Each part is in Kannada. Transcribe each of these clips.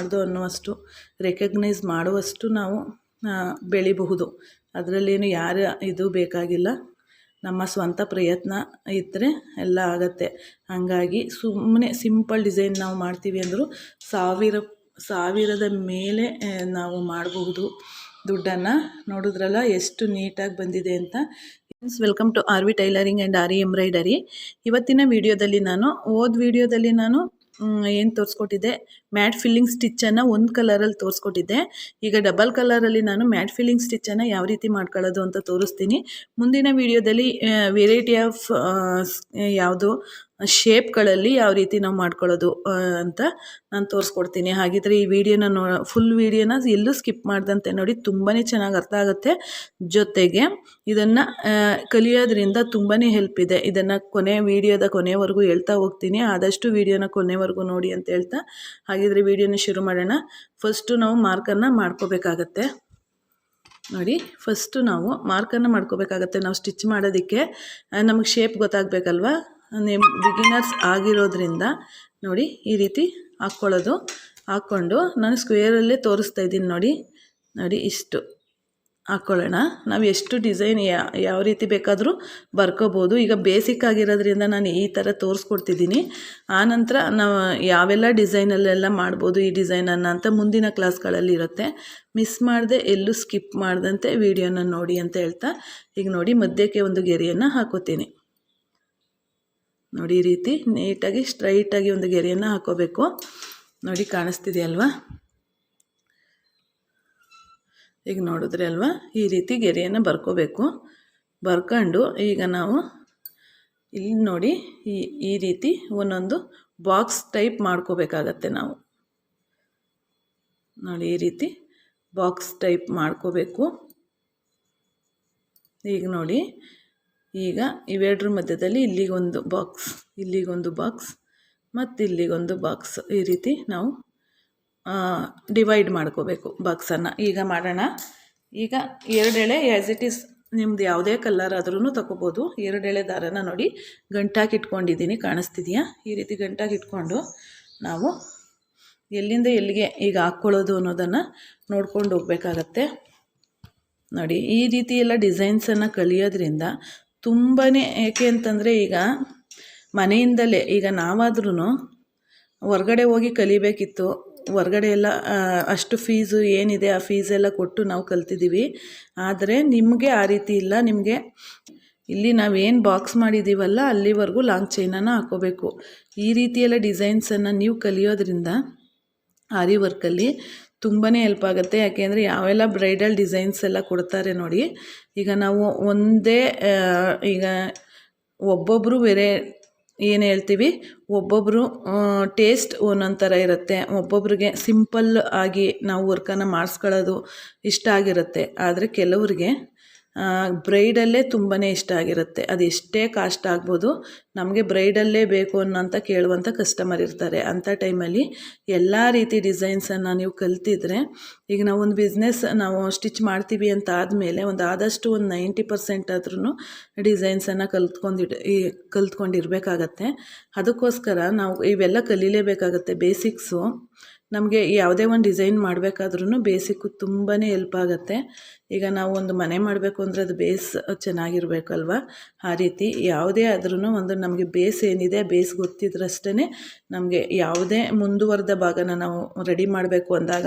ಮಾಡ್ದು ಅನ್ನುವಷ್ಟು ರೆಕಗ್ನೈಸ್ ಮಾಡುವಷ್ಟು ನಾವು ಬೆಳಿಬಹುದು. ಅದರಲ್ಲೇನು ಯಾರ ಇದು ಬೇಕಾಗಿಲ್ಲ. ನಮ್ಮ ಸ್ವಂತ ಪ್ರಯತ್ನ ಇದ್ದರೆ ಎಲ್ಲ ಆಗತ್ತೆ. ಹಾಗಾಗಿ ಸುಮ್ಮನೆ ಸಿಂಪಲ್ ಡಿಸೈನ್ ನಾವು ಮಾಡ್ತೀವಿ ಅಂದರೂ ಸಾವಿರ, ಸಾವಿರದ ಮೇಲೆ ನಾವು ಮಾಡಬಹುದು ದುಡ್ಡನ್ನು. ನೋಡಿದ್ರಲ್ಲ ಎಷ್ಟು ನೀಟಾಗಿ ಬಂದಿದೆ ಅಂತ. Friends welcome to R V tailoring and R E embroidery ಇವತ್ತಿನ ವಿಡಿಯೋದಲ್ಲಿ ನಾನು ಓದ್ ವಿಡಿಯೋದಲ್ಲಿ ನಾನು ಏನು ತೋರಿಸ್ಕೊಟ್ಟಿದ್ದೆ? ಮ್ಯಾಟ್ ಫಿಲ್ಲಿಂಗ್ ಸ್ಟಿಚ್ಚನ್ನು ಒಂದು ಕಲರಲ್ಲಿ ತೋರಿಸ್ಕೊಟ್ಟಿದ್ದೆ. ಈಗ ಡಬಲ್ ಕಲರಲ್ಲಿ ನಾನು ಮ್ಯಾಟ್ ಫಿಲ್ಲಿಂಗ್ ಸ್ಟಿಚ್ಚನ್ನು ಯಾವ ರೀತಿ ಮಾಡ್ಕೊಳ್ಳೋದು ಅಂತ ತೋರಿಸ್ತೀನಿ. ಮುಂದಿನ ವಿಡಿಯೋದಲ್ಲಿ ವೆರೈಟಿ ಆಫ್ ಯಾವುದು ಶೇಪ್ಗಳಲ್ಲಿ ಯಾವ ರೀತಿ ನಾವು ಮಾಡ್ಕೊಳ್ಳೋದು ಅಂತ ನಾನು ತೋರಿಸ್ಕೊಡ್ತೀನಿ. ಹಾಗಿದ್ರೆ ಈ ವಿಡಿಯೋನ ನೋ ಫುಲ್ ವಿಡಿಯೋನ ಎಲ್ಲೂ ಸ್ಕಿಪ್ ಮಾಡ್ದಂತೆ ನೋಡಿ ತುಂಬಾ ಚೆನ್ನಾಗಿ ಅರ್ಥ ಆಗುತ್ತೆ. ಜೊತೆಗೆ ಇದನ್ನು ಕಲಿಯೋದ್ರಿಂದ ತುಂಬಾ ಹೆಲ್ಪ್ ಇದೆ. ಇದನ್ನು ಕೊನೆ ವಿಡಿಯೋದ ಕೊನೆವರೆಗೂ ಹೇಳ್ತಾ ಹೋಗ್ತೀನಿ. ಆದಷ್ಟು ವಿಡಿಯೋನ ಕೊನೆವರೆಗೂ ನೋಡಿ ಅಂತ ಹೇಳ್ತಾ ಹಾಗಿದ್ರೆ ವಿಡಿಯೋನ ಶುರು ಮಾಡೋಣ. ಫಸ್ಟು ನಾವು ಮಾರ್ಕನ್ನು ಮಾಡ್ಕೋಬೇಕಾಗತ್ತೆ. ನೋಡಿ ಫಸ್ಟು ನಾವು ಮಾರ್ಕನ್ನು ಮಾಡ್ಕೋಬೇಕಾಗತ್ತೆ. ನಾವು ಸ್ಟಿಚ್ ಮಾಡೋದಕ್ಕೆ. ನಮಗೆ ಶೇಪ್ ಗೊತ್ತಾಗಬೇಕಲ್ವ? ನಿಮ್ಮ ಬಿಗಿನರ್ಸ್ ಆಗಿರೋದ್ರಿಂದ ನೋಡಿ ಈ ರೀತಿ ಹಾಕ್ಕೊಳ್ಳೋದು. ಹಾಕ್ಕೊಂಡು ನಾನು ಸ್ಕ್ವೇರಲ್ಲೇ ತೋರಿಸ್ತಾ ಇದ್ದೀನಿ ನೋಡಿ. ನೋಡಿ ಇಷ್ಟು. ಹಾಕ್ಕೊಳ್ಳೋಣ. ನಾವು ಎಷ್ಟು ಡಿಸೈನ್ ಯಾವ ರೀತಿ ಬೇಕಾದರೂ ಬರ್ಕೋಬೋದು. ಈಗ ಬೇಸಿಕ್ ಆಗಿರೋದ್ರಿಂದ ನಾನು ಈ ಥರ ತೋರಿಸ್ಕೊಡ್ತಿದ್ದೀನಿ. ಆನಂತರ ನಾವು ಯಾವೆಲ್ಲ ಡಿಸೈನಲ್ಲೆಲ್ಲ ಮಾಡ್ಬೋದು ಈ ಡಿಸೈನನ್ನು ಅಂತ ಮುಂದಿನ ಕ್ಲಾಸ್ಗಳಲ್ಲಿ ಇರುತ್ತೆ. ಮಿಸ್ ಮಾಡದೆ ಎಲ್ಲೂ ಸ್ಕಿಪ್ ಮಾಡಿದಂತೆ ವೀಡಿಯೋನ ನೋಡಿ ಅಂತ ಹೇಳ್ತಾ. ಈಗ ನೋಡಿ ಮಧ್ಯಕ್ಕೆ ಒಂದು ಗೆರೆಯನ್ನು ಹಾಕೋತೀನಿ. ನೋಡಿ ಈ ರೀತಿ ನೀಟಾಗಿ ಸ್ಟ್ರೈಟಾಗಿ ಒಂದು ಗೆರೆಯನ್ನು ಹಾಕೋಬೇಕು. ನೋಡಿ ಕಾಣಿಸ್ತಿದೆಯಲ್ವಾ ಈಗ ನೋಡಿದ್ರೆ ಅಲ್ವಾ? ಈ ರೀತಿ ಗೆರೆಯನ್ನು ಬರ್ಕೋಬೇಕು. ಬರ್ಕೊಂಡು ಈಗ ನಾವು ಇಲ್ಲಿ ನೋಡಿ ಈ ಈ ರೀತಿ ಒಂದೊಂದು ಬಾಕ್ಸ್ ಟೈಪ್ ಮಾಡ್ಕೋಬೇಕಾಗತ್ತೆ ನಾವು. ನೋಡಿ ಈ ರೀತಿ ಬಾಕ್ಸ್ ಟೈಪ್ ಮಾಡ್ಕೋಬೇಕು. ಈಗ ನೋಡಿ ಈಗ ಇವೆರಡರ ಮಧ್ಯದಲ್ಲಿ ಇಲ್ಲಿಗೊಂದು ಬಾಕ್ಸ್ ಇಲ್ಲಿಗೊಂದು ಬಾಕ್ಸ್ ಮತ್ತು ಇಲ್ಲಿಗೊಂದು ಬಾಕ್ಸ್ ಈ ರೀತಿ ನಾವು ಡಿವೈಡ್ ಮಾಡ್ಕೋಬೇಕು ಬಾಕ್ಸನ್ನು ಈಗ ಮಾಡೋಣ. ಈಗ ಎರಡೆಳೆ ಆ್ಯಸ್ ಇಟ್ ಈಸ್ ನಿಮ್ದು ಯಾವುದೇ ಕಲರ್ ಆದ್ರೂ ತಗೋಬೋದು. ಎರಡೆಳೆ ದಾರನ ನೋಡಿ ಗಂಟಾಗಿ ಇಟ್ಕೊಂಡಿದ್ದೀನಿ, ಕಾಣಿಸ್ತಿದೆಯಾ? ಈ ರೀತಿ ಗಂಟಾಗಿ ಇಟ್ಕೊಂಡು ನಾವು ಎಲ್ಲಿಂದ ಎಲ್ಲಿಗೆ ಈಗ ಹಾಕ್ಕೊಳ್ಳೋದು ಅನ್ನೋದನ್ನು ನೋಡ್ಕೊಂಡು ಹೋಗ್ಬೇಕಾಗತ್ತೆ. ನೋಡಿ, ಈ ರೀತಿ ಎಲ್ಲ ಡಿಸೈನ್ಸನ್ನು ಕಲಿಯೋದ್ರಿಂದ ತುಂಬಾ ಏಕೆ ಅಂತಂದರೆ ಈಗ ಮನೆಯಿಂದಲೇ ಈಗ ನಾವಾದ್ರೂ ಹೊರ್ಗಡೆ ಹೋಗಿ ಕಲಿಬೇಕಿತ್ತು. ಹೊರ್ಗಡೆ ಎಲ್ಲ ಅಷ್ಟು ಫೀಸು ಏನಿದೆ ಆ ಫೀಸೆಲ್ಲ ಕೊಟ್ಟು ನಾವು ಕಲ್ತಿದ್ದೀವಿ. ಆದರೆ ನಿಮಗೆ ಆ ರೀತಿ ಇಲ್ಲ. ನಿಮಗೆ ಇಲ್ಲಿ ನಾವೇನು ಬಾಕ್ಸ್ ಮಾಡಿದ್ದೀವಲ್ಲ ಅಲ್ಲಿವರೆಗೂ ಲಾಂಗ್ ಚೈನನ್ನು ಹಾಕೋಬೇಕು. ಈ ರೀತಿಯೆಲ್ಲ ಡಿಸೈನ್ಸನ್ನು ನೀವು ಕಲಿಯೋದ್ರಿಂದ ಆರಿ ವರ್ಕಲ್ಲಿ ತುಂಬಾ ಹೆಲ್ಪ್ ಆಗುತ್ತೆ. ಯಾಕೆಂದರೆ ಯಾವೆಲ್ಲ ಬ್ರೈಡಲ್ ಡಿಸೈನ್ಸ್ ಎಲ್ಲ ಕೊಡ್ತಾರೆ ನೋಡಿ. ಈಗ ನಾವು ಒಂದೇ ಈಗ ಒಬ್ಬೊಬ್ಬರು ಬೇರೆ ಏನು ಹೇಳ್ತೀವಿ? ಒಬ್ಬೊಬ್ಬರು ಟೇಸ್ಟ್ ಒಂದೊಂದು ಥರ ಇರುತ್ತೆ. ಒಬ್ಬೊಬ್ರಿಗೆ ಸಿಂಪಲ್ ಆಗಿ ನಾವು ವರ್ಕನ್ನು ಮಾಡಿಸ್ಕೊಳ್ಳೋದು ಇಷ್ಟ ಆಗಿರುತ್ತೆ. ಆದರೆ ಕೆಲವ್ರಿಗೆ ಬ್ರೈಡಲ್ಲೇ ತುಂಬಾ ಇಷ್ಟ ಆಗಿರುತ್ತೆ. ಅದು ಎಷ್ಟೇ ಕಾಸ್ಟ್ ಆಗ್ಬೋದು, ನಮಗೆ ಬ್ರೈಡಲ್ಲೇ ಬೇಕು ಅನ್ನೋಂಥ ಕೇಳುವಂಥ ಕಸ್ಟಮರ್ ಇರ್ತಾರೆ. ಅಂಥ ಟೈಮಲ್ಲಿ ಎಲ್ಲ ರೀತಿ ಡಿಸೈನ್ಸನ್ನು ನೀವು ಕಲ್ತಿದ್ರೆ, ಈಗ ನಾವು ಒಂದು ಬಿಸ್ನೆಸ್ ನಾವು ಸ್ಟಿಚ್ ಮಾಡ್ತೀವಿ ಅಂತ ಆದಮೇಲೆ ಒಂದು ಆದಷ್ಟು ಒಂದು ನೈಂಟಿ ಪರ್ಸೆಂಟ್ ಆದ್ರೂ ಡಿಸೈನ್ಸನ್ನು ಕಲ್ತ್ಕೊಂಡಿಡ್ ಈ ಕಲ್ತ್ಕೊಂಡಿರಬೇಕಾಗತ್ತೆ. ಅದಕ್ಕೋಸ್ಕರ ನಾವು ಇವೆಲ್ಲ ಕಲೀಲೇಬೇಕಾಗತ್ತೆ ಬೇಸಿಕ್ಸು ನಮಗೆ ಯಾವುದೇ ಒಂದು ಡಿಸೈನ್ ಮಾಡಬೇಕಾದ್ರೂ ಬೇಸಿಕ್ಕು ತುಂಬಾ ಎಲ್ಪ್ ಆಗುತ್ತೆ. ಈಗ ನಾವು ಒಂದು ಮನೆ ಮಾಡಬೇಕು ಅಂದರೆ ಅದು ಬೇಸ್ ಚೆನ್ನಾಗಿರ್ಬೇಕಲ್ವ ಆ ರೀತಿ ಯಾವುದೇ ಆದ್ರೂ ಒಂದು ನಮಗೆ ಬೇಸ್ ಏನಿದೆ ಬೇಸ್ ಗೊತ್ತಿದ್ರಷ್ಟೇ ನಮಗೆ ಯಾವುದೇ ಮುಂದುವರೆದ ಭಾಗನ ನಾವು ರೆಡಿ ಮಾಡಬೇಕು ಅಂದಾಗ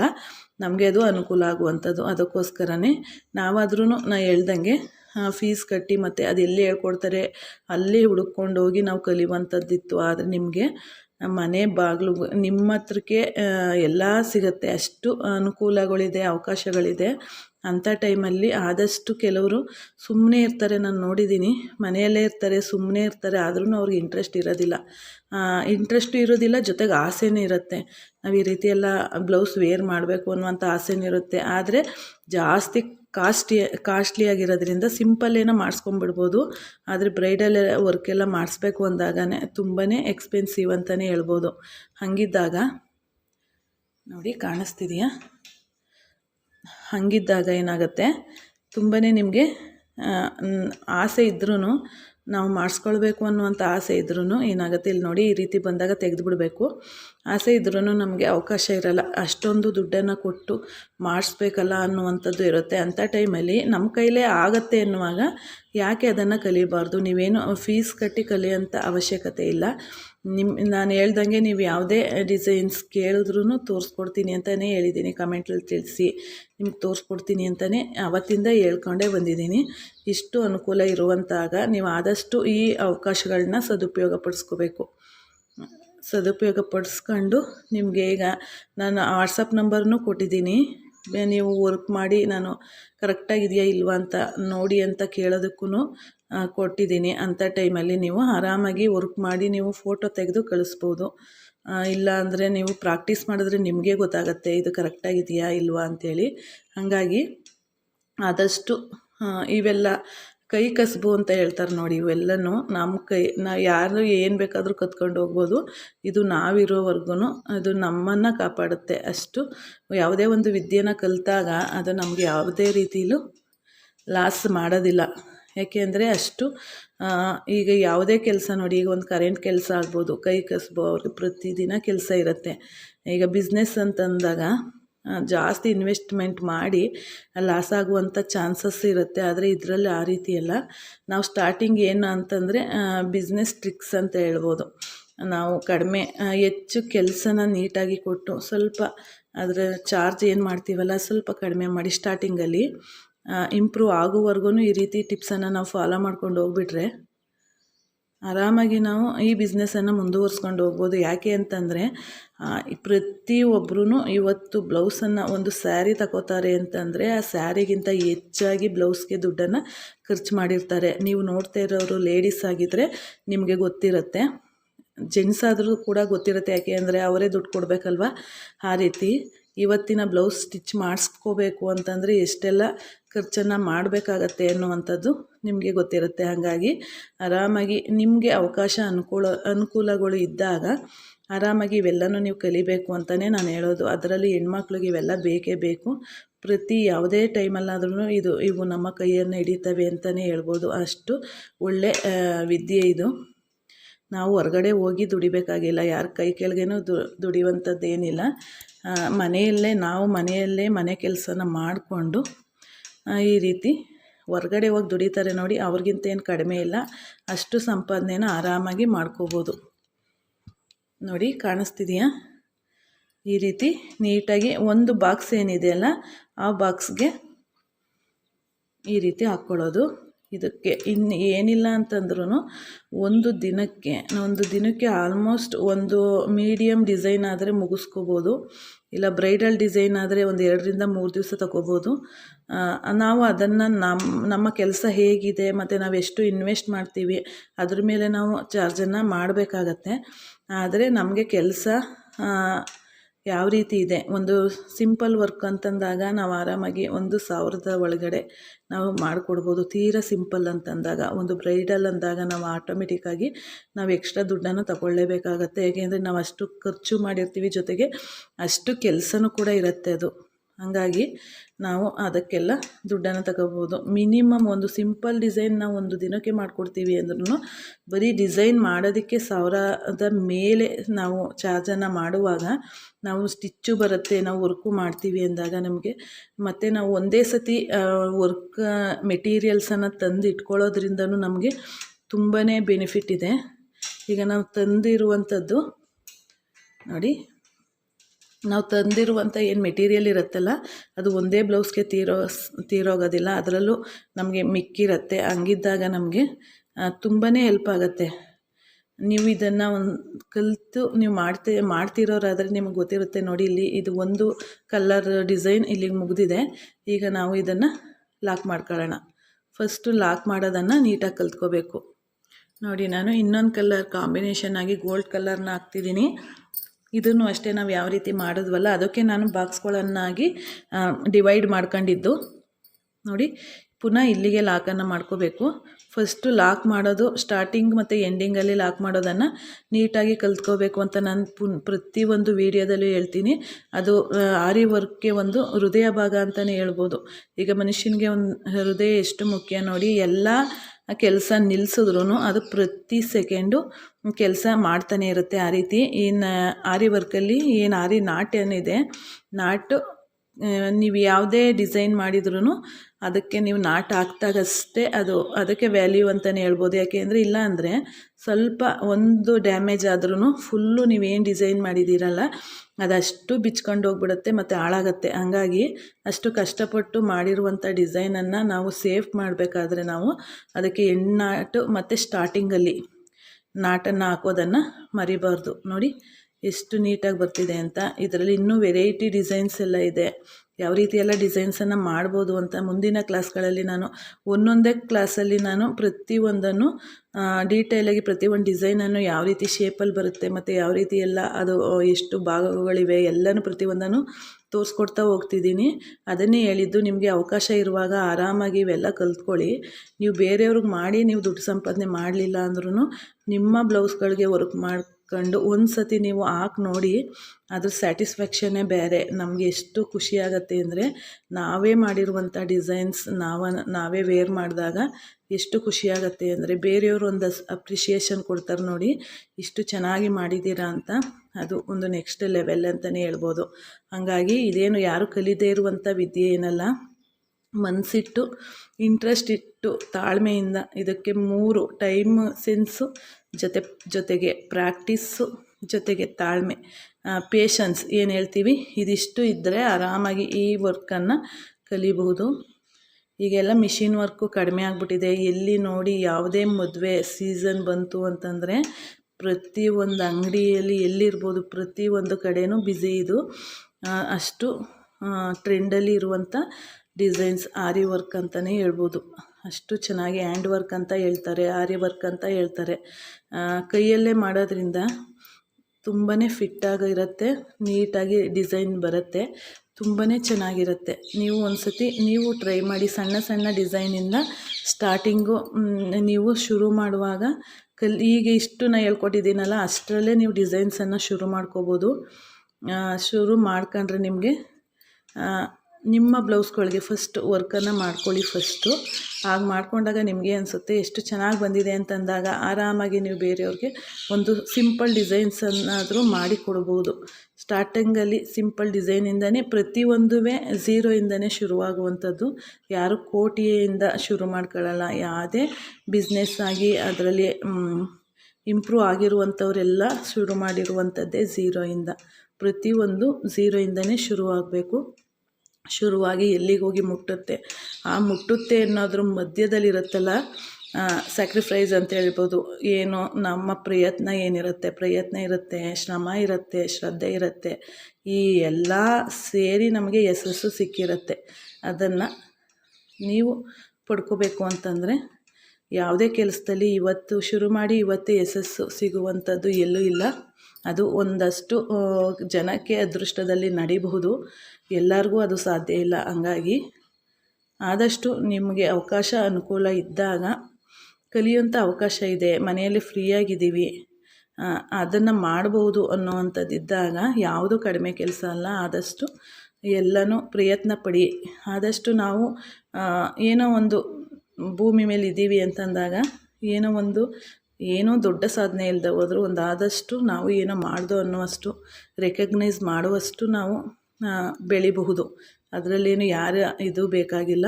ನಮಗೆ ಅದು ಅನುಕೂಲ ಆಗುವಂಥದ್ದು. ಅದಕ್ಕೋಸ್ಕರನೇ ನಾವಾದ್ರೂ ನಾ ಹೇಳ್ದಂಗೆ ಫೀಸ್ ಕಟ್ಟಿ ಮತ್ತು ಅದು ಎಲ್ಲಿ ಹೇಳ್ಕೊಡ್ತಾರೆ, ಅಲ್ಲಿ ಹುಡುಕೊಂಡೋಗಿ ನಾವು ಕಲಿಯುವಂಥದ್ದಿತ್ತು ಆದರೆ ನಿಮಗೆ ಮನೆ ಬಾಗಿಲು, ನಿಮ್ಮ ಹತ್ರಕ್ಕೆ ಎಲ್ಲ ಸಿಗುತ್ತೆ. ಅಷ್ಟು ಅನುಕೂಲಗಳಿದೆ, ಅವಕಾಶಗಳಿದೆ. ಅಂಥ ಟೈಮಲ್ಲಿ ಆದಷ್ಟು ಕೆಲವರು ಸುಮ್ಮನೆ ಇರ್ತಾರೆ. ನಾನು ನೋಡಿದ್ದೀನಿ ಮನೆಯಲ್ಲೇ ಇರ್ತಾರೆ ಸುಮ್ಮನೆ ಇರ್ತಾರೆ. ಆದ್ರೂ ಅವ್ರಿಗೆ ಇಂಟ್ರೆಸ್ಟ್ ಇರೋದಿಲ್ಲ. ಇಂಟ್ರೆಸ್ಟು ಇರೋದಿಲ್ಲ, ಜೊತೆಗೆ ಆಸೆನೂ ಇರುತ್ತೆ. ನಾವು ಈ ರೀತಿ ಎಲ್ಲ ಬ್ಲೌಸ್ ವೇರ್ ಮಾಡಬೇಕು ಅನ್ನುವಂಥ ಆಸೆನೂ ಇರುತ್ತೆ. ಆದರೆ ಜಾಸ್ತಿ ಕಾಸ್ಟಿ ಕಾಸ್ಟ್ಲಿ ಆಗಿರೋದ್ರಿಂದ ಸಿಂಪಲ್ ಏನೋ ಮಾಡಿಸ್ಕೊಂಬಿಡ್ಬೋದು ಆದರೆ ಬ್ರೈಡಲ್ ವರ್ಕ್ ಎಲ್ಲ ಮಾಡಿಸ್ಬೇಕು ಅಂದಾಗನೇ ತುಂಬಾ ಎಕ್ಸ್ಪೆನ್ಸಿವ್ ಅಂತಲೇ ಹೇಳ್ಬೋದು. ಹಾಗಿದ್ದಾಗ, ನೋಡಿ ಕಾಣಿಸ್ತಿದೆಯಾ? ಹಾಗಿದ್ದಾಗ ಏನಾಗುತ್ತೆ? ತುಂಬಾ ನಿಮಗೆ ಆಸೆ ಇದ್ರೂ ನಾವು ಮಾಡಿಸ್ಕೊಳ್ಬೇಕು ಅನ್ನುವಂಥ ಆಸೆ ಇದ್ರೂ ಏನಾಗುತ್ತೆ? ಇಲ್ಲಿ ನೋಡಿ ಈ ರೀತಿ ಬಂದಾಗ ತೆಗೆದುಬಿಡಬೇಕು. ಆಸೆ ಇದ್ರೂ ನಮಗೆ ಅವಕಾಶ ಇರಲ್ಲ. ಅಷ್ಟೊಂದು ದುಡ್ಡನ್ನು ಕೊಟ್ಟು ಮಾಡಿಸ್ಬೇಕಲ್ಲ ಅನ್ನುವಂಥದ್ದು ಇರುತ್ತೆ. ಅಂಥ ಟೈಮಲ್ಲಿ ನಮ್ಮ ಕೈಲೇ ಆಗತ್ತೆ ಅನ್ನುವಾಗ ಯಾಕೆ ಅದನ್ನು ಕಲಿಬಾರ್ದು? ನೀವೇನು ಫೀಸ್ ಕಟ್ಟಿ ಕಲಿಯೋಂಥ ಅವಶ್ಯಕತೆ ಇಲ್ಲ. ನಿಮ್ಮ ನಾನು ಹೇಳ್ದಂಗೆ ನೀವು ಯಾವುದೇ ಡಿಸೈನ್ಸ್ ಕೇಳಿದ್ರೂ ತೋರಿಸ್ಕೊಡ್ತೀನಿ ಅಂತಲೇ ಹೇಳಿದ್ದೀನಿ. ಕಮೆಂಟಲ್ಲಿ ತಿಳಿಸಿ. ನಿಮ್ಗೆ ತೋರಿಸ್ಕೊಡ್ತೀನಿ ಅಂತಲೇ ಅವತ್ತಿಂದ ಹೇಳ್ಕೊಂಡೇ ಬಂದಿದ್ದೀನಿ. ಇಷ್ಟು ಅನುಕೂಲ ಇರುವಂತಾಗ ನೀವು ಆದಷ್ಟು ಈ ಅವಕಾಶಗಳನ್ನ ಸದುಪಯೋಗ ಪಡಿಸ್ಕೋಬೇಕು ಸದುಪಯೋಗ ಪಡಿಸ್ಕೊಂಡು ನಿಮಗೆ ಈಗ ನಾನು ವಾಟ್ಸಪ್ ನಂಬರ್ನೂ ಕೊಟ್ಟಿದ್ದೀನಿ. ನೀವು ವರ್ಕ್ ಮಾಡಿ ನಾನು ಕರೆಕ್ಟಾಗಿದೆಯಾ ಇಲ್ವಾ ಅಂತ ನೋಡಿ ಅಂತ ಕೇಳೋದಕ್ಕೂ ಕೊಟ್ಟಿದ್ದೀನಿ ಅಂಥ ಟೈಮಲ್ಲಿ ನೀವು ಆರಾಮಾಗಿ ವರ್ಕ್ ಮಾಡಿ ನೀವು ಫೋಟೋ ತೆಗೆದು ಕಳಿಸ್ಬೋದು. ಇಲ್ಲ ಅಂದರೆ ನೀವು ಪ್ರಾಕ್ಟೀಸ್ ಮಾಡಿದ್ರೆ ನಿಮಗೆ ಗೊತ್ತಾಗುತ್ತೆ ಇದು ಕರೆಕ್ಟಾಗಿದೆಯಾ ಇಲ್ವಾ ಅಂಥೇಳಿ ಹಾಗಾಗಿ ಆದಷ್ಟು ಇವೆಲ್ಲ ಕೈ ಕಸಬು ಅಂತ ಹೇಳ್ತಾರೆ ನೋಡಿ ಇವೆಲ್ಲನೂ ನಮ್ಮ ಕೈ, ನಾ, ಯಾರು ಏನು ಬೇಕಾದರೂ ಕತ್ಕೊಂಡು ಹೋಗ್ಬೋದು. ಇದು ನಾವಿರೋವರೆಗೂ ಅದು ನಮ್ಮನ್ನು ಕಾಪಾಡುತ್ತೆ ಅಷ್ಟು. ಯಾವುದೇ ಒಂದು ವಿದ್ಯೆನ ಕಲಿತಾಗ ಅದು ನಮಗೆ ಯಾವುದೇ ರೀತಿಯಲ್ಲೂ ಲಾಸ್ ಮಾಡೋದಿಲ್ಲ. ಯಾಕೆ ಅಂದರೆ ಅಷ್ಟು ಈಗ ಯಾವುದೇ ಕೆಲಸ ನೋಡಿ, ಈಗ ಒಂದು ಕರೆಂಟ್ ಕೆಲಸ ಆಗ್ಬೋದು, ಕೈ ಕಸಬು ಅವ್ರಿಗೆ ಪ್ರತಿದಿನ ಕೆಲಸ ಇರುತ್ತೆ. ಈಗ ಬಿಸ್ನೆಸ್ ಅಂತಂದಾಗ ಜಾಸ್ತಿ ಇನ್ವೆಸ್ಟ್ಮೆಂಟ್ ಮಾಡಿ ಲಾಸ್ ಆಗುವಂಥ ಚಾನ್ಸಸ್ ಇರುತ್ತೆ. ಆದರೆ ಇದರಲ್ಲಿ ಆ ರೀತಿ ಅಲ್ಲ. ನಾವು ಸ್ಟಾರ್ಟಿಂಗ್ ಏನು ಅಂತಂದರೆ ಬಿಸ್ನೆಸ್ ಟ್ರಿಕ್ಸ್ ಅಂತ ಹೇಳ್ಬೋದು. ನಾವು ಕಡಿಮೆ ಹೆಚ್ಚು ಕೆಲಸನ ನೀಟಾಗಿ ಕೊಟ್ಟು ಸ್ವಲ್ಪ ಅದರ ಚಾರ್ಜ್ ಏನು ಮಾಡ್ತೀವಲ್ಲ, ಸ್ವಲ್ಪ ಕಡಿಮೆ ಮಾಡಿ ಸ್ಟಾರ್ಟಿಂಗಲ್ಲಿ ಇಂಪ್ರೂವ್ ಆಗೋವರೆಗೂ ಈ ರೀತಿ ಟಿಪ್ಸನ್ನು ನಾವು ಫಾಲೋ ಮಾಡ್ಕೊಂಡು ಹೋಗ್ಬಿಟ್ರೆ ಆರಾಮಾಗಿ ನಾವು ಈ ಬಿಸ್ನೆಸ್ಸನ್ನು ಮುಂದುವರ್ಸ್ಕೊಂಡು ಹೋಗ್ಬೋದು. ಯಾಕೆ ಅಂತಂದರೆ ಪ್ರತಿಯೊಬ್ಬರೂ ಇವತ್ತು ಬ್ಲೌಸನ್ನು ಒಂದು ಸ್ಯಾರಿ ತಗೋತಾರೆ ಅಂತಂದರೆ ಆ ಸ್ಯಾರಿಗಿಂತ ಹೆಚ್ಚಾಗಿ ಬ್ಲೌಸ್ಗೆ ದುಡ್ಡನ್ನು ಖರ್ಚು ಮಾಡಿರ್ತಾರೆ. ನೀವು ನೋಡ್ತಾ ಇರೋರು ಲೇಡೀಸ್ ಆಗಿದ್ದರೆ ನಿಮಗೆ ಗೊತ್ತಿರುತ್ತೆ. ಜೆಂಟ್ಸ್ ಆದರೂ ಕೂಡ ಗೊತ್ತಿರುತ್ತೆ. ಯಾಕೆ ಅಂದರೆ ಅವರೇ ದುಡ್ಡು ಕೊಡಬೇಕಲ್ವ? ಆ ರೀತಿ. ಇವತ್ತಿನ ಬ್ಲೌಸ್ ಸ್ಟಿಚ್ ಮಾಡಿಸ್ಕೋಬೇಕು ಅಂತಂದರೆ ಎಷ್ಟೆಲ್ಲ ಖರ್ಚನ್ನು ಮಾಡಬೇಕಾಗತ್ತೆ ಅನ್ನುವಂಥದ್ದು ನಿಮಗೆ ಗೊತ್ತಿರುತ್ತೆ. ಹಾಗಾಗಿ ಆರಾಮಾಗಿ ನಿಮಗೆ ಅವಕಾಶ ಅನುಕೂಲ, ಅನುಕೂಲಗಳು ಇದ್ದಾಗ ಆರಾಮಾಗಿ ಇವೆಲ್ಲನೂ ನೀವು ಕಲಿಬೇಕು ಅಂತಲೇ ನಾನು ಹೇಳೋದು. ಅದರಲ್ಲಿ ಹೆಣ್ಮಕ್ಳಿಗೆ ಇವೆಲ್ಲ ಬೇಕೇ ಬೇಕು. ಪ್ರತಿ ಯಾವುದೇ ಟೈಮಲ್ಲಾದ್ರೂ ಇದು, ಇವು ನಮ್ಮ ಕೈಯನ್ನು ಹಿಡಿತವೆ ಅಂತಲೇ ಹೇಳ್ಬೋದು. ಅಷ್ಟು ಒಳ್ಳೆ ವಿದ್ಯೆ ಇದು. ನಾವು ಹೊರಗಡೆ ಹೋಗಿ ದುಡಿಬೇಕಾಗಿಲ್ಲ. ಯಾರ ಕೈ ಕೆಳಗೇನೂ ದುಡಿಯುವಂಥದ್ದೇನಿಲ್ಲ. ಮನೆಯಲ್ಲೇ ನಾವು ಮನೆಯಲ್ಲೇ ಮನೆ ಕೆಲಸನ ಮಾಡಿಕೊಂಡು ಈ ರೀತಿ ಹೊರ್ಗಡೆ ಹೋಗಿ ದುಡಿತಾರೆ ನೋಡಿ, ಅವ್ರಿಗಿಂತ ಏನು ಕಡಿಮೆ ಇಲ್ಲ. ಅಷ್ಟು ಸಂಪಾದನೆನ ಆರಾಮಾಗಿ ಮಾಡ್ಕೋಬೋದು. ನೋಡಿ, ಕಾಣಿಸ್ತಿದೆಯಾ? ಈ ರೀತಿ ನೀಟಾಗಿ ಒಂದು ಬಾಕ್ಸ್ ಏನಿದೆಯಲ್ಲ ಆ ಬಾಕ್ಸ್ಗೆ ಈ ರೀತಿ ಹಾಕ್ಕೊಳ್ಳೋದು. ಇದಕ್ಕೆ ಇನ್ನು ಏನಿಲ್ಲ ಅಂತಂದ್ರೂ ಒಂದು ದಿನಕ್ಕೆ ಒಂದು ದಿನಕ್ಕೆ ಆಲ್ಮೋಸ್ಟ್ ಒಂದು ಮೀಡಿಯಮ್ ಡಿಸೈನ್ ಆದರೆ ಮುಗಿಸ್ಕೋಬೋದು. ಇಲ್ಲ ಬ್ರೈಡಲ್ ಡಿಸೈನ್ ಆದರೆ ಒಂದು ಎರಡರಿಂದ ಮೂರು ದಿವಸ ತಗೋಬೋದು. ನಾವು ಅದನ್ನು ನಮ್ಮ ನಮ್ಮ ಕೆಲಸ ಹೇಗಿದೆ, ಮತ್ತು ನಾವು ಎಷ್ಟು ಇನ್ವೆಸ್ಟ್ ಮಾಡ್ತೀವಿ, ಅದ್ರ ಮೇಲೆ ನಾವು ಚಾರ್ಜನ್ನು ಮಾಡಬೇಕಾಗತ್ತೆ. ಆದರೆ ನಮಗೆ ಕೆಲಸ ಯಾವ ರೀತಿ ಇದೆ? ಒಂದು ಸಿಂಪಲ್ ವರ್ಕ್ ಅಂತಂದಾಗ ನಾವು ಆರಾಮಾಗಿ ಒಂದು ಸಾವಿರದ ಒಳಗಡೆ ನಾವು ಮಾಡಿಕೊಡ್ಬೋದು. ತೀರಾ ಸಿಂಪಲ್ ಅಂತಂದಾಗ, ಒಂದು ಬ್ರೈಡಲ್ ಅಂದಾಗ ನಾವು ಆಟೋಮೆಟಿಕ್ಕಾಗಿ ನಾವು ಎಕ್ಸ್ಟ್ರಾ ದುಡ್ಡನ್ನು ತಗೊಳ್ಳೇಬೇಕಾಗತ್ತೆ. ಏಕೆಂದರೆ ನಾವು ಅಷ್ಟು ಖರ್ಚು ಮಾಡಿರ್ತೀವಿ ಜೊತೆಗೆ ಅಷ್ಟು ಕೆಲಸನೂ ಕೂಡ ಇರುತ್ತೆ ಅದು. ಹಾಗಾಗಿ ನಾವು ಅದಕ್ಕೆಲ್ಲ ದುಡ್ಡನ್ನು ತಗೋಬೋದು. ಮಿನಿಮಮ್ ಒಂದು ಸಿಂಪಲ್ ಡಿಸೈನ್ ನಾವು ಒಂದು ದಿನಕ್ಕೆ ಮಾಡಿಕೊಡ್ತೀವಿ ಅಂದ್ರೂ ಬರೀ ಡಿಸೈನ್ ಮಾಡೋದಕ್ಕೆ ಸಾವಿರದ ಮೇಲೆ ನಾವು ಚಾರ್ಜನ್ನು ಮಾಡುವಾಗ ನಾವು ಸ್ಟಿಚ್ಚು ಬರುತ್ತೆ, ನಾವು ವರ್ಕು ಮಾಡ್ತೀವಿ ಅಂದಾಗ ನಮಗೆ. ಮತ್ತು ನಾವು ಒಂದೇ ಸತಿ ವರ್ಕ್ ಮೆಟೀರಿಯಲ್ಸನ್ನು ತಂದು ಇಟ್ಕೊಳ್ಳೋದ್ರಿಂದನೂ ನಮಗೆ ತುಂಬಾ ಬೆನಿಫಿಟ್ ಇದೆ. ಈಗ ನಾವು ತಂದಿರುವಂಥದ್ದು ನೋಡಿ. ನಾವು ತಂದಿರುವಂಥ ಏನು ಮೆಟೀರಿಯಲ್ ಇರುತ್ತಲ್ಲ, ಅದು ಒಂದೇ ಬ್ಲೌಸ್ಗೆ ತೀರೋ, ತೀರೋಗೋದಿಲ್ಲ. ಅದರಲ್ಲೂ ನಮಗೆ ಮಿಕ್ಕಿರುತ್ತೆ. ಹಂಗಿದ್ದಾಗ ನಮಗೆ ತುಂಬಾ ಹೆಲ್ಪ್ ಆಗುತ್ತೆ. ನೀವು ಇದನ್ನು ಒಂದು ಕಲಿತು ನೀವು ಮಾಡ್ತೇ, ಮಾಡ್ತಿರೋರಾದರೆ ನಿಮಗೆ ಗೊತ್ತಿರುತ್ತೆ ನೋಡಿ, ಇಲ್ಲಿ ಇದು ಒಂದು ಕಲ್ಲರ್ ಡಿಸೈನ್ ಇಲ್ಲಿಗೆ ಮುಗಿದಿದೆ. ಈಗ ನಾವು ಇದನ್ನು ಲಾಕ್ ಮಾಡ್ಕೊಳ್ಳೋಣ. ಫಸ್ಟು ಲಾಕ್ ಮಾಡೋದನ್ನು ನೀಟಾಗಿ ಕಲ್ತ್ಕೋಬೇಕು. ನೋಡಿ, ನಾನು ಇನ್ನೊಂದು ಕಲರ್ ಕಾಂಬಿನೇಷನ್ ಆಗಿ ಗೋಲ್ಡ್ ಕಲರ್ನ ಹಾಕ್ತಿದ್ದೀನಿ ಇದನ್ನು ಅಷ್ಟೇ ನಾವು ಯಾವ ರೀತಿ ಮಾಡಿದ್ವಲ್ಲ, ಅದಕ್ಕೆ ನಾನು ಬಾಕ್ಸ್ಗಳನ್ನಾಗಿ ಡಿವೈಡ್ ಮಾಡ್ಕೊಂಡಿದ್ದು. ನೋಡಿ, ಪುನಃ ಇಲ್ಲಿಗೆ ಲಾಕನ್ನು ಮಾಡ್ಕೋಬೇಕು. ಫಸ್ಟು ಲಾಕ್ ಮಾಡೋದು, ಸ್ಟಾರ್ಟಿಂಗ್ ಮತ್ತು ಎಂಡಿಂಗಲ್ಲಿ ಲಾಕ್ ಮಾಡೋದನ್ನು ನೀಟಾಗಿ ಕಲ್ತ್ಕೋಬೇಕು ಅಂತ ನಾನು ಪುನ್ ಪ್ರತಿಯೊಂದು ವೀಡಿಯೋದಲ್ಲೂ ಹೇಳ್ತೀನಿ. ಅದು ಆರಿ ವರ್ಕ್ಗೆ ಒಂದು ಹೃದಯ ಭಾಗ ಅಂತಲೇ ಹೇಳ್ಬೋದು. ಈಗ ಮನುಷ್ಯನಿಗೆ ಒಂದು, ಹೃದಯ ಎಷ್ಟು ಮುಖ್ಯ ನೋಡಿ, ಎಲ್ಲ ಕೆಲಸ ನಿಲ್ಲಿಸಿದ್ರು ಅದು ಪ್ರತಿ ಸೆಕೆಂಡು ಕೆಲಸ ಮಾಡ್ತಾನೆ ಇರುತ್ತೆ ಆ ರೀತಿ. ಇನ್ನು ಆರಿ ವರ್ಕಲ್ಲಿ ಏನು ಆರಿ ನಾಟ್ ಏನಿದೆ ನಾಟು ನೀವು ಯಾವುದೇ ಡಿಸೈನ್ ಮಾಡಿದ್ರೂ ಅದಕ್ಕೆ ನೀವು ನಾಟ್ ಹಾಕ್ದಾಗಷ್ಟೇ ಅದು ಅದಕ್ಕೆ ವ್ಯಾಲ್ಯೂ ಅಂತಲೇ ಹೇಳ್ಬೋದು. ಯಾಕೆ ಅಂದರೆ ಇಲ್ಲ ಅಂದರೆ ಸ್ವಲ್ಪ ಒಂದು ಡ್ಯಾಮೇಜ್ ಆದ್ರೂ ಫುಲ್ಲು ನೀವೇನು ಡಿಸೈನ್ ಮಾಡಿದ್ದೀರಲ್ಲ ಅದಷ್ಟು ಬಿಚ್ಕೊಂಡು ಹೋಗ್ಬಿಡುತ್ತೆ ಮತ್ತು ಹಾಳಾಗತ್ತೆ. ಹಂಗಾಗಿ ಅಷ್ಟು ಕಷ್ಟಪಟ್ಟು ಮಾಡಿರುವಂಥ ಡಿಸೈನನ್ನು ನಾವು ಸೇಫ್ ಮಾಡಬೇಕಾದ್ರೆ ನಾವು ಅದಕ್ಕೆ ಎಣ್ಣಾಟು ಮತ್ತು ಸ್ಟಾರ್ಟಿಂಗಲ್ಲಿ ನಾಟನ್ನು ಹಾಕೋದನ್ನು ಮರಿಬಾರ್ದು. ನೋಡಿ ಎಷ್ಟು ನೀಟಾಗಿ ಬರ್ತಿದೆ ಅಂತ. ಇದರಲ್ಲಿ ಇನ್ನೂ ವೆರೈಟಿ ಡಿಸೈನ್ಸ್ ಎಲ್ಲ ಇದೆ. ಯಾವ ರೀತಿ ಎಲ್ಲ ಡಿಸೈನ್ಸನ್ನು ಮಾಡ್ಬೋದು ಅಂತ ಮುಂದಿನ ಕ್ಲಾಸ್ಗಳಲ್ಲಿ ನಾನು, ಒಂದೊಂದೇ ಕ್ಲಾಸಲ್ಲಿ ನಾನು ಪ್ರತಿಯೊಂದನ್ನು ಡೀಟೇಲಾಗಿ ಪ್ರತಿಯೊಂದು ಡಿಸೈನನ್ನು ಯಾವ ರೀತಿ ಶೇಪಲ್ಲಿ ಬರುತ್ತೆ ಮತ್ತು ಯಾವ ರೀತಿ ಎಲ್ಲ ಅದು ಎಷ್ಟು ಭಾಗಗಳಿವೆ ಎಲ್ಲನೂ ಪ್ರತಿಯೊಂದನ್ನು ತೋರಿಸ್ಕೊಡ್ತಾ ಹೋಗ್ತಿದ್ದೀನಿ. ಅದನ್ನೇ ಹೇಳಿದ್ದು, ನಿಮಗೆ ಅವಕಾಶ ಇರುವಾಗ ಆರಾಮಾಗಿ ಇವೆಲ್ಲ ಕಲ್ತ್ಕೊಳ್ಳಿ. ನೀವು ಬೇರೆಯವ್ರಿಗೆ ಮಾಡಿ, ನೀವು ದುಡ್ಡು ಸಂಪಾದನೆ ಮಾಡಲಿಲ್ಲ ಅಂದ್ರೂ ನಿಮ್ಮ ಬ್ಲೌಸ್ಗಳಿಗೆ ವರ್ಕ್ ಮಾಡ್ಕೊಂಡು ಒಂದು ಸತಿ ನೀವು ಹಾಕಿ ನೋಡಿ, ಅದ್ರ ಸ್ಯಾಟಿಸ್ಫ್ಯಾಕ್ಷನ್ನೇ ಬೇರೆ. ನಮಗೆ ಎಷ್ಟು ಖುಷಿ ಅಂದರೆ, ನಾವೇ ಮಾಡಿರುವಂಥ ಡಿಸೈನ್ಸ್ ನಾವ, ನಾವೇ ವೇರ್ ಮಾಡಿದಾಗ ಎಷ್ಟು ಖುಷಿಯಾಗತ್ತೆ ಅಂದರೆ, ಬೇರೆಯವರು ಒಂದು ಅಪ್ರಿಷಿಯೇಷನ್ ಕೊಡ್ತಾರೆ ನೋಡಿ, ಇಷ್ಟು ಚೆನ್ನಾಗಿ ಮಾಡಿದ್ದೀರಾ ಅಂತ ಅದು ಒಂದು ನೆಕ್ಸ್ಟ್ ಲೆವೆಲ್ ಅಂತಲೇ ಹೇಳ್ಬೋದು. ಹಾಗಾಗಿ ಇದೇನು ಯಾರು ಕಲಿದೇ ಇರುವಂಥ ವಿದ್ಯೆ ಏನಲ್ಲ ಮನಸ್ಸಿಟ್ಟು ಇಂಟ್ರೆಸ್ಟ್ ಇಟ್ಟು ತಾಳ್ಮೆಯಿಂದ ಇದಕ್ಕೆ ಮೂರು ಟೈಮ್ ಸೆನ್ಸು ಜೊತೆ, ಜೊತೆಗೆ ಪ್ರಾಕ್ಟೀಸು ಜೊತೆಗೆ ತಾಳ್ಮೆ. ಪೇಷನ್ಸ್ ಏನು ಹೇಳ್ತೀವಿ? ಇದಿಷ್ಟು ಇದ್ದರೆ ಆರಾಮಾಗಿ ಈ ವರ್ಕನ್ನು ಕಲಿಬಹುದು. ಈಗೆಲ್ಲ ಮಿಷಿನ್ ವರ್ಕು ಕಡಿಮೆ ಆಗಿಬಿಟ್ಟಿದೆ. ಎಲ್ಲಿ ನೋಡಿ ಯಾವುದೇ ಮದುವೆ ಸೀಸನ್ ಬಂತು ಅಂತಂದರೆ ಪ್ರತಿಯೊಂದು ಅಂಗಡಿಯಲ್ಲಿ ಎಲ್ಲಿರ್ಬೋದು ಪ್ರತಿಯೊಂದು ಕಡೆಯೂ ಬ್ಯುಸಿ ಇದು. ಅಷ್ಟು ಟ್ರೆಂಡಲ್ಲಿ ಇರುವಂಥ ಡಿಸೈನ್ಸ್, ಆರಿ ವರ್ಕ್ ಅಂತಲೇ ಹೇಳ್ಬೋದು. ಅಷ್ಟು ಚೆನ್ನಾಗಿ ಹ್ಯಾಂಡ್ ವರ್ಕ್ ಅಂತ ಹೇಳ್ತಾರೆ, ಆರಿ ವರ್ಕ್ ಅಂತ ಹೇಳ್ತಾರೆ. ಕೈಯಲ್ಲೇ ಮಾಡೋದ್ರಿಂದ ತುಂಬಾ ಫಿಟ್ಟಾಗಿರುತ್ತೆ, ನೀಟಾಗಿ ಡಿಸೈನ್ ಬರುತ್ತೆ ತುಂಬಾ ಚೆನ್ನಾಗಿರುತ್ತೆ. ನೀವು ಒಂದು ಸತಿ ನೀವು ಟ್ರೈ ಮಾಡಿ ಸಣ್ಣ ಸಣ್ಣ ಡಿಸೈನಿಂದ ಸ್ಟಾರ್ಟಿಂಗು ನೀವು ಶುರು ಮಾಡುವಾಗ ಕಲ್, ಈಗ ಇಷ್ಟು ನಾ ಹೇಳ್ಕೊಟ್ಟಿದ್ದೀನಲ್ಲ, ಅಷ್ಟರಲ್ಲೇ ನೀವು ಡಿಸೈನ್ಸನ್ನು ಶುರು ಮಾಡ್ಕೋಬೋದು. ಶುರು ಮಾಡ್ಕೊಂಡ್ರೆ ನಿಮಗೆ ನಿಮ್ಮ ಬ್ಲೌಸ್ಗಳಿಗೆ ಫಸ್ಟ್ ವರ್ಕನ್ನು ಮಾಡ್ಕೊಳ್ಳಿ ಫಸ್ಟು ಹಾಗೆ ಮಾಡ್ಕೊಂಡಾಗ ನಿಮಗೆ ಅನಿಸುತ್ತೆ ಎಷ್ಟು ಚೆನ್ನಾಗಿ ಬಂದಿದೆ ಅಂತಂದಾಗ ಆರಾಮಾಗಿ ನೀವು ಬೇರೆಯವ್ರಿಗೆ ಒಂದು ಸಿಂಪಲ್ ಡಿಸೈನ್ಸನ್ನಾದರೂ ಮಾಡಿ ಕೊಡ್ಬೋದು. ಸ್ಟಾರ್ಟಿಂಗಲ್ಲಿ ಸಿಂಪಲ್ ಡಿಸೈನಿಂದನೇ ಪ್ರತಿಯೊಂದೂ ಝೀರೋಯಿಂದನೇ ಶುರುವಾಗುವಂಥದ್ದು. ಯಾರು ಕೋಟಿಯಿಂದ ಶುರು ಮಾಡ್ಕೊಳ್ಳಲ್ಲ. ಯಾವುದೇ ಬಿಸ್ನೆಸ್ ಆಗಿ ಅದರಲ್ಲಿ ಇಂಪ್ರೂವ್ ಆಗಿರುವಂಥವರೆಲ್ಲ ಶುರು ಮಾಡಿರುವಂಥದ್ದೇ ಝೀರೋಯಿಂದ ಪ್ರತಿಯೊಂದು ಝೀರೋಯಿಂದನೇ ಶುರುವಾಗಬೇಕು. ಶುರುವಾಗಿ ಎಲ್ಲಿಗೆ ಹೋಗಿ ಮುಟ್ಟುತ್ತೆ? ಆ ಮುಟ್ಟುತ್ತೆ ಅನ್ನೋದ್ರ ಮಧ್ಯದಲ್ಲಿರುತ್ತಲ್ಲ ಸ್ಯಾಕ್ರಿಫೈಸ್ ಅಂತ ಹೇಳ್ಬೋದು. ಏನು ನಮ್ಮ ಪ್ರಯತ್ನ ಏನಿರುತ್ತೆ? ಪ್ರಯತ್ನ ಇರುತ್ತೆ, ಶ್ರಮ ಇರುತ್ತೆ, ಶ್ರದ್ಧೆ ಇರುತ್ತೆ. ಈ ಎಲ್ಲ ಸೇರಿ ನಮಗೆ ಯಶಸ್ಸು ಸಿಕ್ಕಿರುತ್ತೆ. ಅದನ್ನು ನೀವು ಪಡ್ಕೋಬೇಕು ಅಂತಂದರೆ, ಯಾವುದೇ ಕೆಲಸದಲ್ಲಿ ಇವತ್ತು ಶುರು ಮಾಡಿ ಇವತ್ತೇ ಯಶಸ್ಸು ಸಿಗುವಂಥದ್ದು ಎಲ್ಲೂ ಇಲ್ಲ. ಅದು ಒಂದಷ್ಟು ಜನಕ್ಕೆ ಅದೃಷ್ಟದಲ್ಲಿ ನಡಿಬಹುದು. ಎಲ್ಲರಿಗೂ ಅದು ಸಾಧ್ಯ ಇಲ್ಲ ಹಂಗಾಗಿ. ಆದಷ್ಟು ನಿಮಗೆ ಅವಕಾಶ ಅನುಕೂಲ ಇದ್ದಾಗ ಕಲಿಯುವಂಥ ಅವಕಾಶ ಇದೆ. ಮನೆಯಲ್ಲಿ ಫ್ರೀಯಾಗಿದ್ದೀವಿ. ಅದನ್ನು ಮಾಡಬಹುದು ಅನ್ನೋವಂಥದ್ದಿದ್ದಾಗ ಯಾವುದು ಕಡಿಮೆ ಕೆಲಸ ಅಲ್ಲ. ಆದಷ್ಟು ಎಲ್ಲನೂ ಪ್ರಯತ್ನ ಪಡಿ. ಆದಷ್ಟು ನಾವು ಏನೋ ಒಂದು ಭೂಮಿ ಮೇಲೆ ಇದ್ದೀವಿ ಅಂತಂದಾಗ ಏನೋ ಒಂದು ಏನೋ ದೊಡ್ಡ ಸಾಧನೆ ಇಲ್ಲದೆ ಹೋದರೂ. ಒಂದು ಆದಷ್ಟು ನಾವು ಏನೋ ಮಾಡ್ದೋ ಅನ್ನುವಷ್ಟು ರೆಕಗ್ನೈಸ್ ಮಾಡುವಷ್ಟು ನಾವು ಬೆಳಿಬಹುದು. ಅದರಲ್ಲೇನು ಯಾರ ಇದು ಬೇಕಾಗಿಲ್ಲ.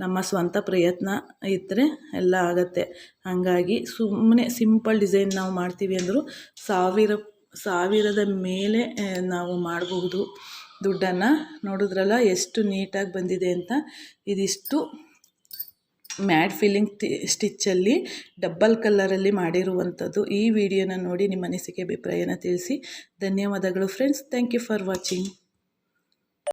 ನಮ್ಮ ಸ್ವಂತ ಪ್ರಯತ್ನ ಇದ್ದರೆ ಎಲ್ಲ ಆಗತ್ತೆ. ಹಾಗಾಗಿ ಸುಮ್ಮನೆ ಸಿಂಪಲ್ ಡಿಸೈನ್ ನಾವು ಮಾಡ್ತೀವಿ ಅಂದರೂ ಸಾವಿರ, ಸಾವಿರದ ಮೇಲೆ ನಾವು ಮಾಡಬಹುದು. ದುಡ್ಡನ್ನು ನೋಡಿದ್ರಲ್ಲ ಎಷ್ಟು ನೀಟಾಗಿ ಬಂದಿದೆ ಅಂತ. ಇದಿಷ್ಟು ಮ್ಯಾಡ್ ಫೀಲಿಂಗ್ ಸ್ಟಿಚ್ಚಲ್ಲಿ ಡಬ್ಬಲ್ ಕಲ್ಲರಲ್ಲಿ ಮಾಡಿರುವಂಥದ್ದು. ಈ ವಿಡಿಯೋನ ನೋಡಿ ನಿಮ್ಮ ಅನಿಸಿಕೆ, ಅಭಿಪ್ರಾಯನ ತಿಳಿಸಿ. ಧನ್ಯವಾದಗಳು friends. Thank you for watching.